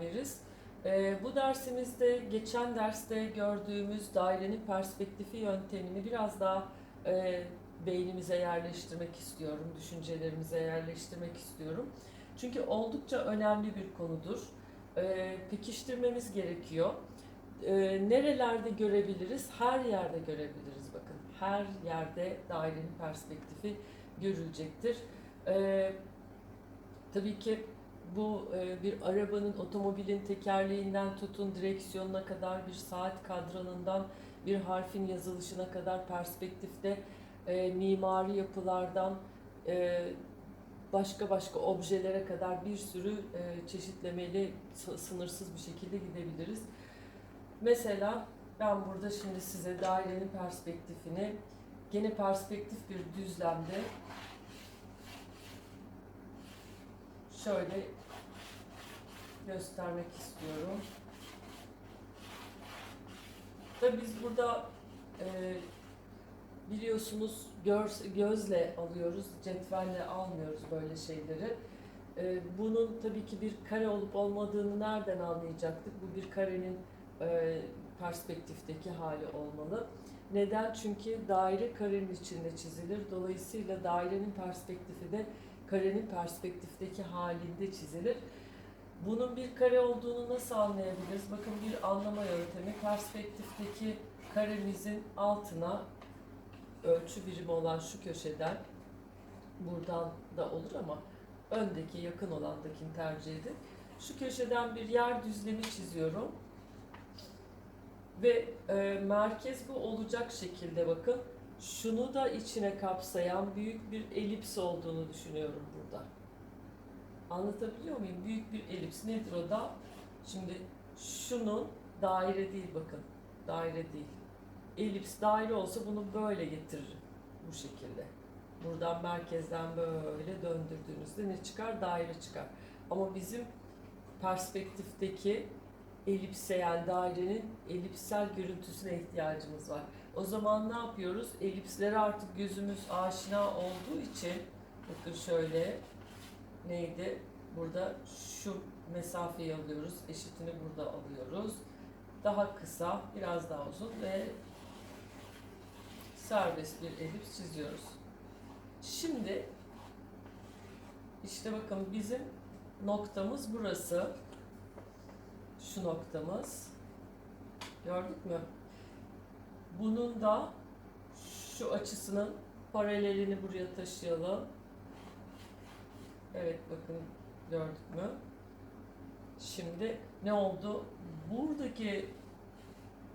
beraberiz. Ee, bu dersimizde geçen derste gördüğümüz dairenin perspektifi yöntemini biraz daha e, beynimize yerleştirmek istiyorum, düşüncelerimize yerleştirmek istiyorum. Çünkü oldukça önemli bir konudur. Ee, pekiştirmemiz gerekiyor. Ee, nerelerde görebiliriz? Her yerde görebiliriz bakın. Her yerde dairenin perspektifi görülecektir. Ee, tabii ki bu e, bir arabanın, otomobilin tekerleğinden tutun direksiyonuna kadar, bir saat kadranından bir harfin yazılışına kadar perspektifte e, mimari yapılardan e, başka başka objelere kadar bir sürü e, çeşitlemeli, sı- sınırsız bir şekilde gidebiliriz. Mesela ben burada şimdi size dairenin perspektifini gene perspektif bir düzlemde şöyle göstermek istiyorum. Tabii biz burada e, biliyorsunuz göz, gözle alıyoruz, cetvelle almıyoruz böyle şeyleri. E, bunun tabii ki bir kare olup olmadığını nereden anlayacaktık? Bu bir karenin e, perspektifteki hali olmalı. Neden? Çünkü daire karenin içinde çizilir. Dolayısıyla dairenin perspektifi de karenin perspektifteki halinde çizilir. Bunun bir kare olduğunu nasıl anlayabiliriz? Bakın bir anlama yöntemi perspektifteki karemizin altına ölçü birimi olan şu köşeden buradan da olur ama öndeki yakın olandakini tercih edin. Şu köşeden bir yer düzlemi çiziyorum. Ve e, merkez bu olacak şekilde bakın. Şunu da içine kapsayan büyük bir elips olduğunu düşünüyorum burada. Anlatabiliyor muyum? Büyük bir elips nedir o da? Şimdi şunun daire değil bakın. Daire değil. Elips daire olsa bunu böyle getiririm. Bu şekilde. Buradan merkezden böyle döndürdüğünüzde ne çıkar? Daire çıkar. Ama bizim perspektifteki elipse dairenin elipsel görüntüsüne ihtiyacımız var. O zaman ne yapıyoruz? Elipslere artık gözümüz aşina olduğu için bakın şöyle neydi? Burada şu mesafeyi alıyoruz. Eşitini burada alıyoruz. Daha kısa, biraz daha uzun ve serbest bir elips çiziyoruz. Şimdi işte bakın bizim noktamız burası. Şu noktamız. Gördük mü? Bunun da şu açısının paralelini buraya taşıyalım. Evet bakın gördük mü? Şimdi ne oldu? Buradaki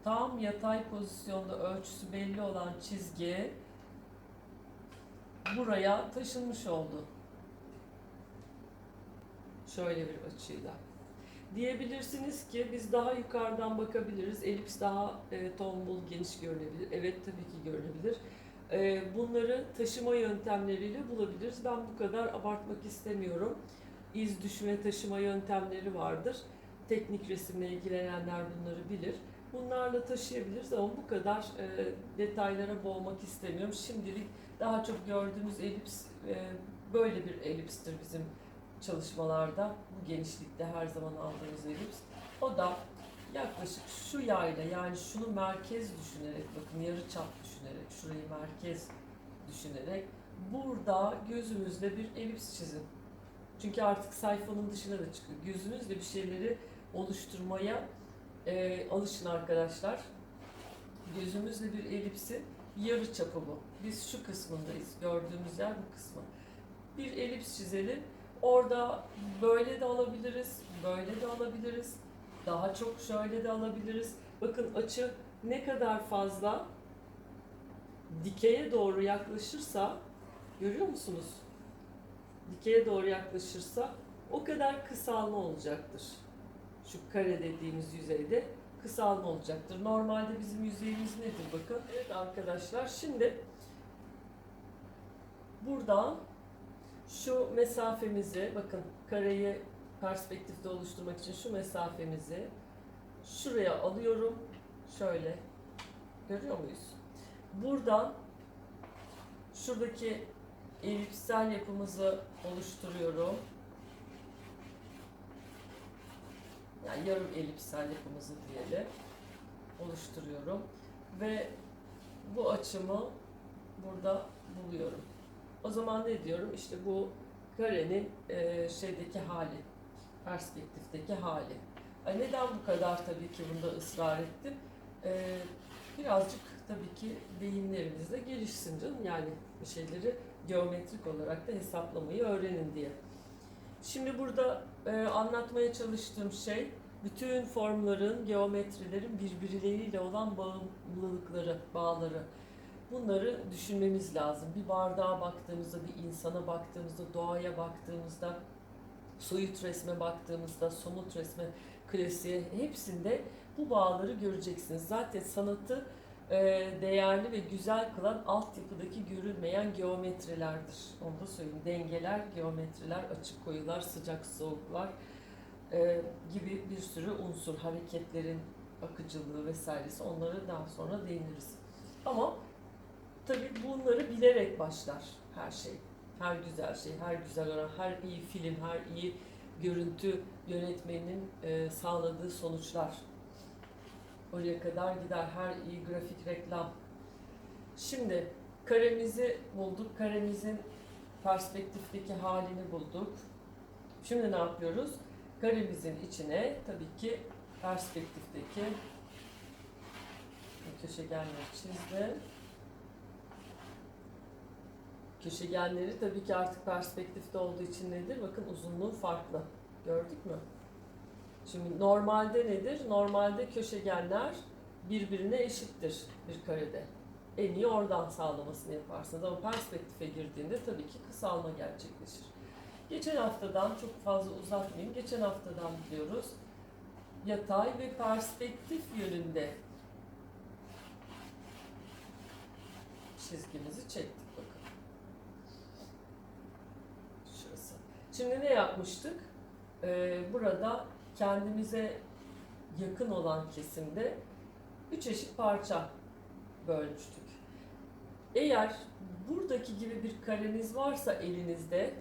tam yatay pozisyonda ölçüsü belli olan çizgi buraya taşınmış oldu. Şöyle bir açıyla. Diyebilirsiniz ki biz daha yukarıdan bakabiliriz. Elips daha e, tombul, geniş görünebilir. Evet tabii ki görünebilir. E, bunları taşıma yöntemleriyle bulabiliriz. Ben bu kadar abartmak istemiyorum. İz düşme taşıma yöntemleri vardır. Teknik resimle ilgilenenler bunları bilir. Bunlarla taşıyabiliriz ama bu kadar e, detaylara boğmak istemiyorum. Şimdilik daha çok gördüğümüz elips e, böyle bir elipstir bizim çalışmalarda. Bu genişlikte her zaman aldığımız elips. O da yaklaşık şu yayla yani şunu merkez düşünerek bakın yarı çap düşünerek şurayı merkez düşünerek burada gözünüzle bir elips çizin. Çünkü artık sayfanın dışına da çıkıyor. Gözünüzle bir şeyleri oluşturmaya e, alışın arkadaşlar. Gözümüzle bir elipsi yarı çapı bu. Biz şu kısmındayız. Gördüğümüz yer bu kısmı. Bir elips çizelim. Orada böyle de alabiliriz, böyle de alabiliriz. Daha çok şöyle de alabiliriz. Bakın açı ne kadar fazla dikeye doğru yaklaşırsa görüyor musunuz? Dikeye doğru yaklaşırsa o kadar kısalma olacaktır. Şu kare dediğimiz yüzeyde kısalma olacaktır. Normalde bizim yüzeyimiz nedir bakın. Evet arkadaşlar şimdi buradan şu mesafemizi bakın kareyi perspektifte oluşturmak için şu mesafemizi şuraya alıyorum. Şöyle görüyor muyuz? Buradan şuradaki elipsel yapımızı oluşturuyorum. Yani yarım elipsel yapımızı diyelim. Oluşturuyorum. Ve bu açımı burada buluyorum. O zaman ne diyorum? İşte bu karenin e, şeydeki hali, perspektifteki hali. Ay neden bu kadar tabii ki bunda ısrar ettim? E, birazcık tabii ki beyinlerimiz de gelişsin canım. Yani bir şeyleri geometrik olarak da hesaplamayı öğrenin diye. Şimdi burada e, anlatmaya çalıştığım şey bütün formların, geometrilerin birbirleriyle olan bağımlılıkları, bağları. Bunları düşünmemiz lazım. Bir bardağa baktığımızda, bir insana baktığımızda, doğaya baktığımızda, soyut resme baktığımızda, somut resme, klasiğe hepsinde bu bağları göreceksiniz. Zaten sanatı e, değerli ve güzel kılan altyapıdaki görülmeyen geometrilerdir. Onu da söyleyeyim. Dengeler, geometriler, açık koyular, sıcak soğuklar e, gibi bir sürü unsur, hareketlerin akıcılığı vesairesi onları daha sonra değiniriz. Ama tabii bunları bilerek başlar her şey. Her güzel şey, her güzel olan, her iyi film, her iyi görüntü yönetmeninin e, sağladığı sonuçlar. Oraya kadar gider her iyi grafik reklam. Şimdi karemizi bulduk. Karemizin perspektifteki halini bulduk. Şimdi ne yapıyoruz? Karemizin içine tabii ki perspektifteki köşegenleri çizdim. Köşegenleri tabii ki artık perspektifte olduğu için nedir? Bakın uzunluğu farklı. Gördük mü? Şimdi normalde nedir? Normalde köşegenler birbirine eşittir bir karede. En iyi oradan sağlamasını yaparsınız ama perspektife girdiğinde tabii ki kısalma gerçekleşir. Geçen haftadan çok fazla uzatmayayım. Geçen haftadan biliyoruz. Yatay ve perspektif yönünde çizgimizi çektik bakın. Şurası. Şimdi ne yapmıştık? Ee, burada kendimize yakın olan kesimde üç eşit parça bölmüştük. Eğer buradaki gibi bir kareniz varsa elinizde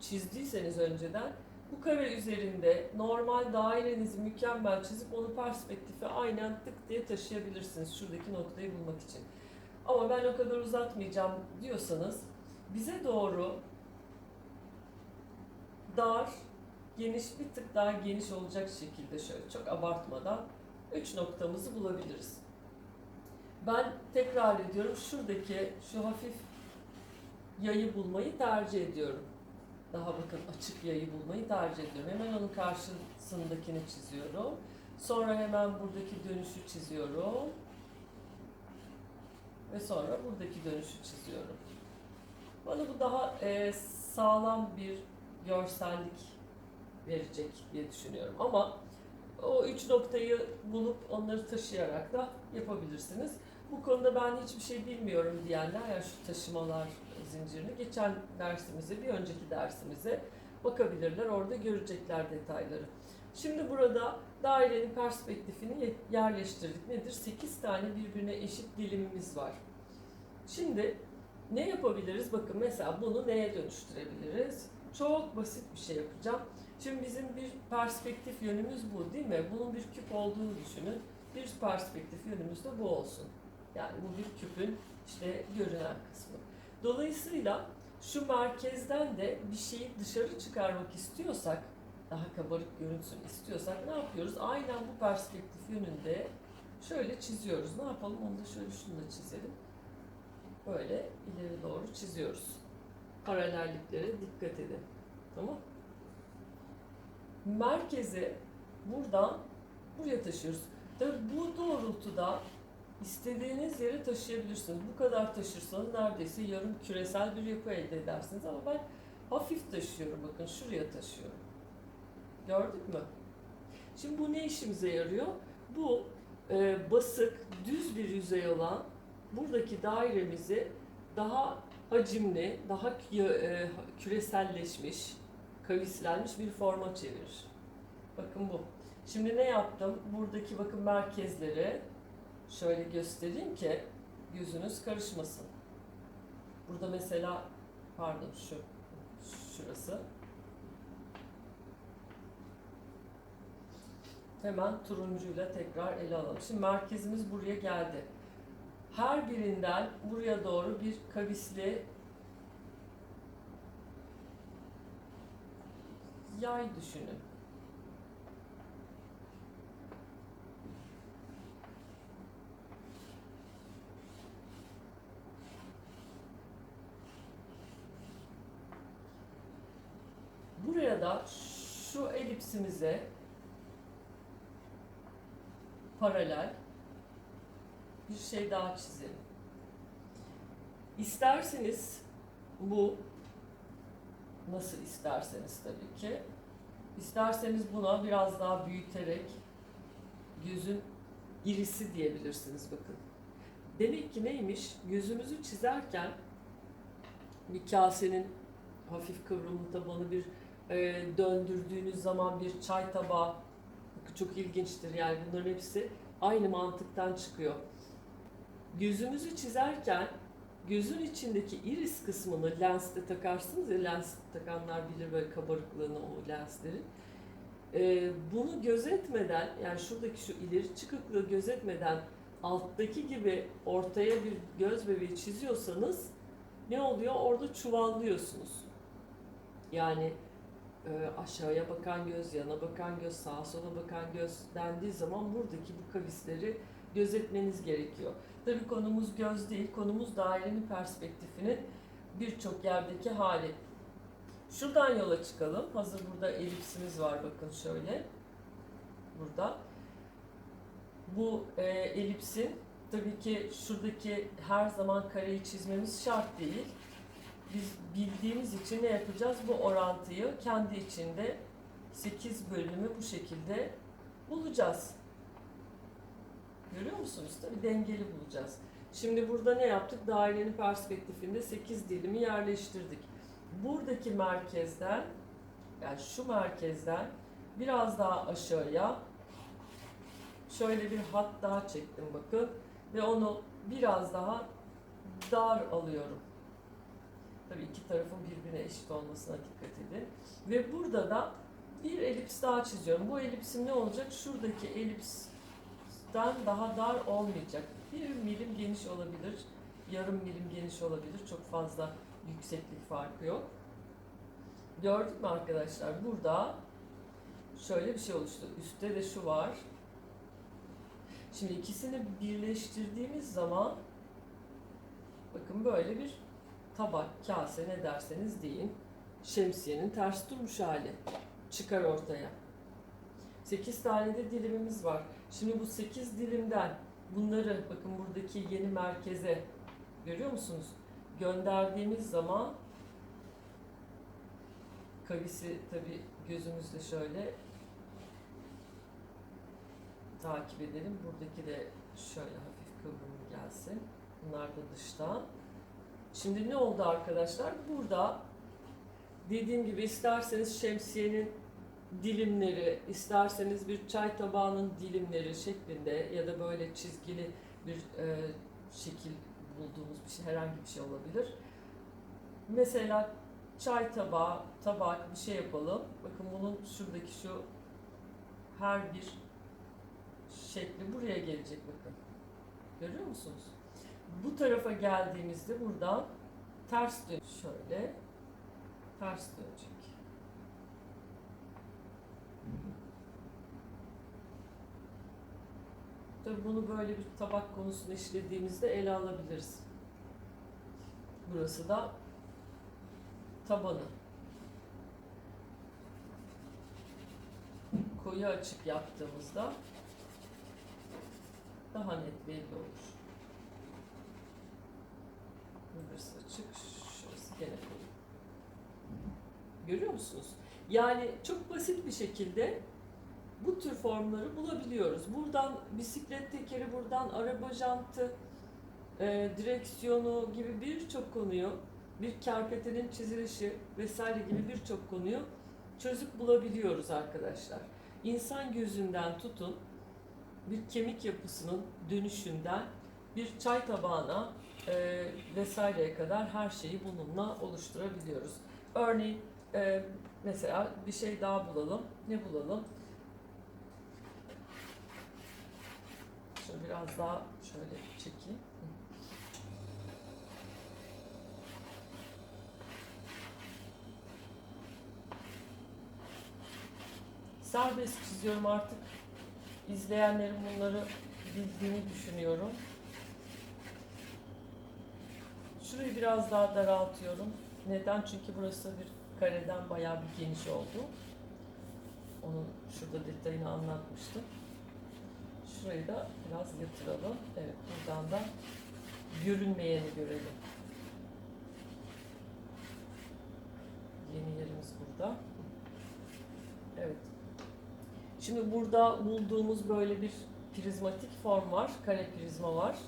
çizdiyseniz önceden bu kare üzerinde normal dairenizi mükemmel çizip onu perspektife aynen tık diye taşıyabilirsiniz şuradaki noktayı bulmak için. Ama ben o kadar uzatmayacağım diyorsanız bize doğru dar, geniş bir tık daha geniş olacak şekilde şöyle çok abartmadan üç noktamızı bulabiliriz. Ben tekrar ediyorum şuradaki şu hafif yayı bulmayı tercih ediyorum. Daha bakın açık yayı bulmayı tercih ediyorum. Hemen onun karşısındakini çiziyorum. Sonra hemen buradaki dönüşü çiziyorum. Ve sonra buradaki dönüşü çiziyorum. Bana bu daha e, sağlam bir görsellik verecek diye düşünüyorum. Ama o üç noktayı bulup onları taşıyarak da yapabilirsiniz. Bu konuda ben hiçbir şey bilmiyorum diyenler, yani şu taşımalar zincirini geçen dersimize, bir önceki dersimize bakabilirler. Orada görecekler detayları. Şimdi burada dairenin perspektifini yerleştirdik. Nedir? 8 tane birbirine eşit dilimimiz var. Şimdi ne yapabiliriz? Bakın mesela bunu neye dönüştürebiliriz? Çok basit bir şey yapacağım. Şimdi bizim bir perspektif yönümüz bu değil mi? Bunun bir küp olduğunu düşünün. Bir perspektif yönümüz de bu olsun. Yani bu bir küpün işte görünen kısmı. Dolayısıyla şu merkezden de bir şeyi dışarı çıkarmak istiyorsak, daha kabarık görünsün istiyorsak ne yapıyoruz? Aynen bu perspektif yönünde şöyle çiziyoruz. Ne yapalım? Onu da şöyle şunu da çizelim. Böyle ileri doğru çiziyoruz. Paralelliklere dikkat edin. Tamam Merkezi buradan buraya taşıyoruz. Tabii bu doğrultuda istediğiniz yere taşıyabilirsiniz. Bu kadar taşırsanız neredeyse yarım küresel bir yapı elde edersiniz ama ben hafif taşıyorum. Bakın şuraya taşıyorum. Gördük mü? Şimdi bu ne işimize yarıyor? Bu e, basık, düz bir yüzey olan buradaki dairemizi daha hacimli, daha e, küreselleşmiş, kavislenmiş bir forma çevirir. Bakın bu. Şimdi ne yaptım? Buradaki bakın merkezleri şöyle göstereyim ki gözünüz karışmasın. Burada mesela pardon şu şurası. Hemen turuncuyla tekrar ele alalım. Şimdi merkezimiz buraya geldi. Her birinden buraya doğru bir kavisli yay düşünün. Buraya da şu elipsimize paralel şey daha çizelim. İsterseniz bu nasıl isterseniz tabii ki isterseniz buna biraz daha büyüterek gözün irisi diyebilirsiniz bakın. Demek ki neymiş? Gözümüzü çizerken bir kasenin hafif kıvrımlı tabanı bir e, döndürdüğünüz zaman bir çay tabağı çok ilginçtir yani bunların hepsi aynı mantıktan çıkıyor. Gözümüzü çizerken gözün içindeki iris kısmını lenste takarsınız ya lens takanlar bilir böyle kabarıklığını o lenslerin. E, bunu gözetmeden yani şuradaki şu ileri çıkıklığı gözetmeden alttaki gibi ortaya bir göz bebeği çiziyorsanız ne oluyor? Orada çuvallıyorsunuz. Yani e, aşağıya bakan göz, yana bakan göz, sağa sola bakan göz dendiği zaman buradaki bu kavisleri gözetmeniz gerekiyor. Tabii konumuz göz değil, konumuz dairenin perspektifinin birçok yerdeki hali. Şuradan yola çıkalım. Hazır burada elipsimiz var bakın şöyle. Burada. Bu e, elipsin tabii ki şuradaki her zaman kareyi çizmemiz şart değil biz bildiğimiz için ne yapacağız? Bu orantıyı kendi içinde 8 bölümü bu şekilde bulacağız. Görüyor musunuz? Tabii dengeli bulacağız. Şimdi burada ne yaptık? Dairenin perspektifinde 8 dilimi yerleştirdik. Buradaki merkezden yani şu merkezden biraz daha aşağıya şöyle bir hat daha çektim bakın ve onu biraz daha dar alıyorum. Tabii iki tarafın birbirine eşit olmasına dikkat edin. Ve burada da bir elips daha çiziyorum. Bu elipsim ne olacak? Şuradaki elipsten daha dar olmayacak. Bir milim geniş olabilir, yarım milim geniş olabilir. Çok fazla yükseklik farkı yok. Gördük mü arkadaşlar? Burada şöyle bir şey oluştu. Üstte de şu var. Şimdi ikisini birleştirdiğimiz zaman bakın böyle bir tabak, kase ne derseniz deyin. Şemsiyenin ters durmuş hali çıkar ortaya. 8 tane de dilimimiz var. Şimdi bu 8 dilimden bunları bakın buradaki yeni merkeze görüyor musunuz? Gönderdiğimiz zaman kavisi tabi gözümüzle şöyle takip edelim. Buradaki de şöyle hafif kıvrımlı gelsin. Bunlar da dıştan. Şimdi ne oldu arkadaşlar? Burada dediğim gibi isterseniz şemsiyenin dilimleri, isterseniz bir çay tabağının dilimleri şeklinde ya da böyle çizgili bir e, şekil bulduğumuz bir şey, herhangi bir şey olabilir. Mesela çay tabağı, tabak bir şey yapalım. Bakın bunun şuradaki şu her bir şekli buraya gelecek bakın. Görüyor musunuz? Bu tarafa geldiğimizde buradan ters dön şöyle ters dönecek. Tabii bunu böyle bir tabak konusunu işlediğimizde ele alabiliriz. Burası da tabanı. Koyu açık yaptığımızda daha net belli olur. Burası açık, şurası gene koyu. Görüyor musunuz? Yani çok basit bir şekilde bu tür formları bulabiliyoruz. Buradan bisiklet tekeri, buradan araba jantı, e, direksiyonu gibi birçok konuyu, bir kerpetenin çizilişi vesaire gibi birçok konuyu çözüp bulabiliyoruz arkadaşlar. İnsan gözünden tutun, bir kemik yapısının dönüşünden bir çay tabağına e, vesaireye kadar her şeyi bununla oluşturabiliyoruz. Örneğin e, mesela bir şey daha bulalım. Ne bulalım? Biraz daha şöyle çekeyim. Serbest çiziyorum artık. İzleyenlerin bunları bildiğini düşünüyorum. Şurayı biraz daha daraltıyorum. Neden? Çünkü burası bir kareden bayağı bir geniş oldu. Onun şurada detayını anlatmıştım. Şurayı da biraz yatıralım. Evet buradan da görünmeyeni görelim. Yeni yerimiz burada. Evet. Şimdi burada bulduğumuz böyle bir prizmatik form var. Kare prizma var.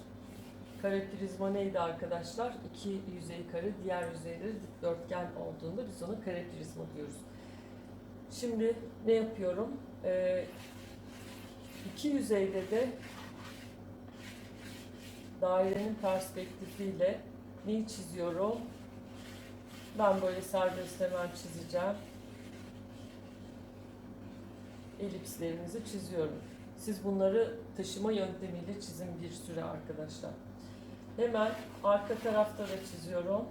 Kare prizma neydi arkadaşlar? İki yüzey kare, diğer yüzeyleri dikdörtgen olduğunda biz ona kare prizma diyoruz. Şimdi ne yapıyorum? Ee, iki yüzeyde de dairenin perspektifiyle neyi çiziyorum? Ben böyle serbest hemen çizeceğim. Elipslerimizi çiziyorum. Siz bunları taşıma yöntemiyle çizin bir süre arkadaşlar. Hemen arka tarafta da çiziyorum.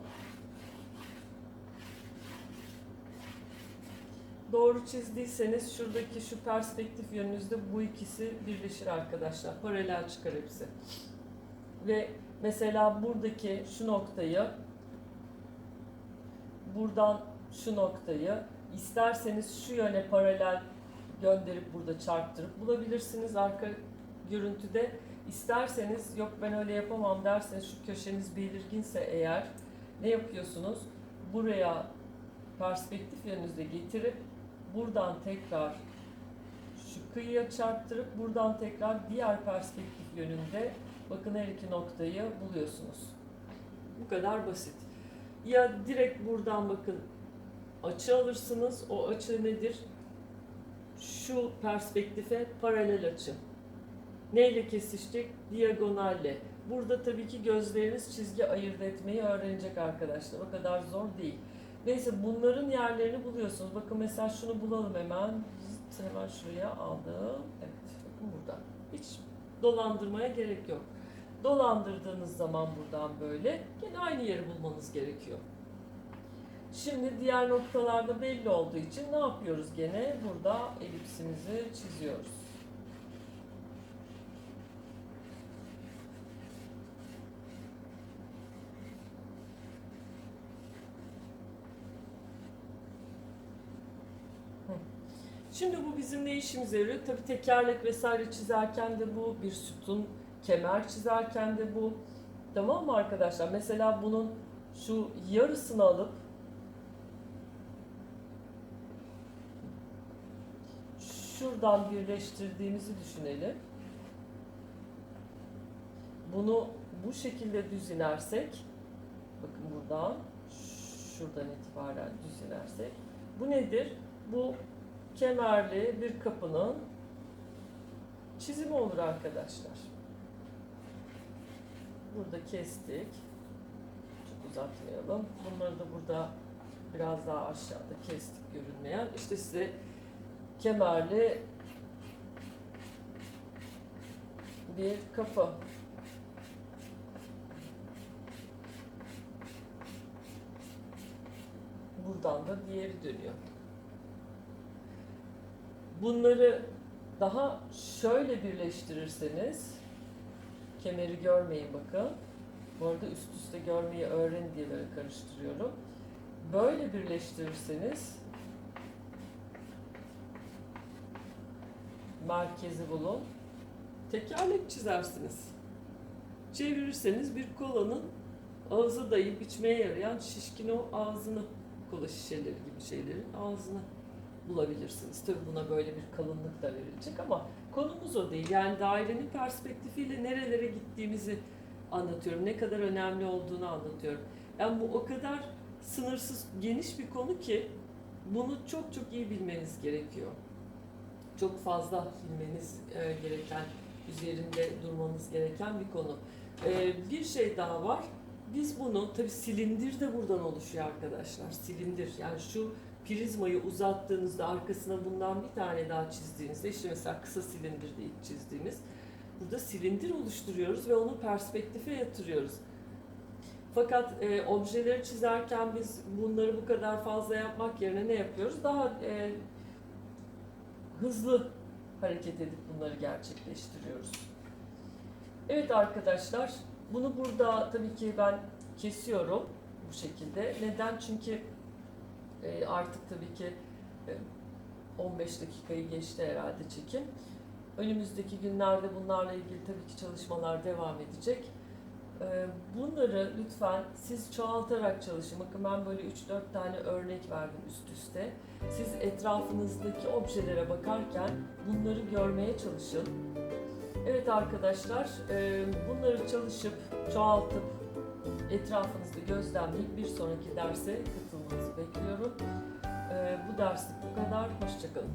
Doğru çizdiyseniz şuradaki şu perspektif yönünüzde bu ikisi birleşir arkadaşlar. Paralel çıkar hepsi. Ve mesela buradaki şu noktayı buradan şu noktayı isterseniz şu yöne paralel gönderip burada çarptırıp bulabilirsiniz arka görüntüde. İsterseniz yok ben öyle yapamam derseniz şu köşeniz belirginse eğer ne yapıyorsunuz? Buraya perspektif yönünüzde getirip buradan tekrar şu kıyıya çarptırıp buradan tekrar diğer perspektif yönünde bakın her iki noktayı buluyorsunuz. Bu kadar basit. Ya direkt buradan bakın açı alırsınız. O açı nedir? Şu perspektife paralel açı. Neyle kesişecek? Diagonalle. Burada tabii ki gözleriniz çizgi ayırt etmeyi öğrenecek arkadaşlar. O kadar zor değil. Neyse bunların yerlerini buluyorsunuz. Bakın mesela şunu bulalım hemen. Hemen şuraya aldım. Evet bakın burada. Hiç dolandırmaya gerek yok. Dolandırdığınız zaman buradan böyle yine aynı yeri bulmanız gerekiyor. Şimdi diğer noktalarda belli olduğu için ne yapıyoruz gene? Burada elipsimizi çiziyoruz. Şimdi bu bizim ne işimize yarıyor? Tabii tekerlek vesaire çizerken de bu, bir sütun, kemer çizerken de bu. Tamam mı arkadaşlar? Mesela bunun şu yarısını alıp şuradan birleştirdiğimizi düşünelim. Bunu bu şekilde düz inersek, bakın buradan, şuradan itibaren düz inersek, bu nedir? Bu kemerli bir kapının çizimi olur arkadaşlar. Burada kestik. Çok uzatmayalım. Bunları da burada biraz daha aşağıda kestik görünmeyen. İşte size kemerli bir kapı. Buradan da diğeri dönüyor. Bunları daha şöyle birleştirirseniz kemeri görmeyin bakın. Bu arada üst üste görmeyi öğren diye böyle karıştırıyorum. Böyle birleştirirseniz merkezi bulun. Tekerlek çizersiniz. Çevirirseniz bir kolanın ağzı dayayıp içmeye yarayan şişkin o ağzını kola şişeleri gibi şeylerin ağzını bulabilirsiniz. Tabii buna böyle bir kalınlık da verilecek ama konumuz o değil. Yani dairenin perspektifiyle nerelere gittiğimizi anlatıyorum. Ne kadar önemli olduğunu anlatıyorum. Yani bu o kadar sınırsız, geniş bir konu ki bunu çok çok iyi bilmeniz gerekiyor. Çok fazla bilmeniz e, gereken, üzerinde durmanız gereken bir konu. E, bir şey daha var. Biz bunu, tabii silindir de buradan oluşuyor arkadaşlar. Silindir. Yani şu prizmayı uzattığınızda arkasına bundan bir tane daha çizdiğinizde işte mesela kısa silindirde ilk çizdiğimiz burada silindir oluşturuyoruz ve onu perspektife yatırıyoruz. Fakat e, objeleri çizerken biz bunları bu kadar fazla yapmak yerine ne yapıyoruz? Daha e, hızlı hareket edip bunları gerçekleştiriyoruz. Evet arkadaşlar, bunu burada tabii ki ben kesiyorum bu şekilde. Neden? Çünkü e, artık tabii ki e, 15 dakikayı geçti herhalde çekim. Önümüzdeki günlerde bunlarla ilgili tabii ki çalışmalar devam edecek. E, Bunları lütfen siz çoğaltarak çalışın. Bakın ben böyle 3-4 tane örnek verdim üst üste. Siz etrafınızdaki objelere bakarken bunları görmeye çalışın. Evet arkadaşlar, e, bunları çalışıp, çoğaltıp, etrafınızda gözlemleyip bir sonraki derse bekliyorum. E, Bu derslik bu kadar. Hoşçakalın.